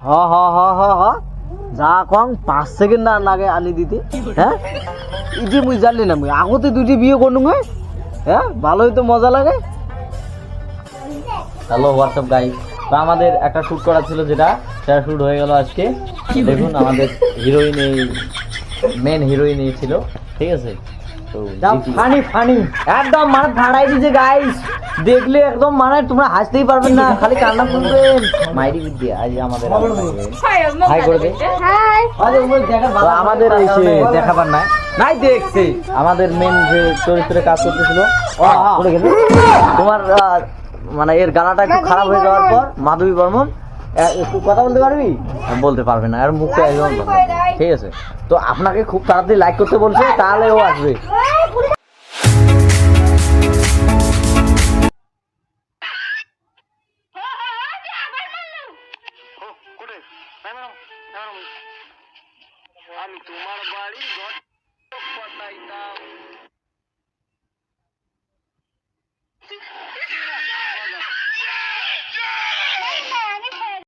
হ হ হ হ হ। যা পাঁচ সেকেন্ড না লাগে আনি দিতে হ্যাঁ ইটি মুই জানলি না মুই। আগতে দুটি বিয়ে করলুম হ্যাঁ ভালোই তো মজা লাগে। হ্যালো হোয়াটসঅ্যাপ গাই তো আমাদের একটা শ্যুট করা ছিল যেটা সেটা শ্যুট হয়ে গেল আজকে। দেখুন আমাদের হিরোইন এই মেন হিরোইন এই ছিল। ঠিক আছে? তো ফানি ফানি একদম মানে ধারাই দিছে গাইস দেখলে একদম মানে তোমরা হাসতেই পারবেন না খালি কান্না করবেন। মাইরি বিদ্যা আজ আমাদের হাই করে দে তো আমাদের এই সে দেখাবার নাই। নাই দেখছে। আমাদের মেন যে চরিত্রে কাজ করতেছিল পড়ে গেছে। তোমার মানে এর গালাটা একটু খারাপ হয়ে যাওয়ার পর মাধবী বর্মন একটু কথা বলতে পারবি? বলতে পারবে না আর মুখটা একদম ঠিক আছে। তো আপনাকে খুব তাড়াতাড়ি লাইক করতে বলছে তাহলে ও আসবে। మేడం మేడం అది తుమ్మాడ బాడి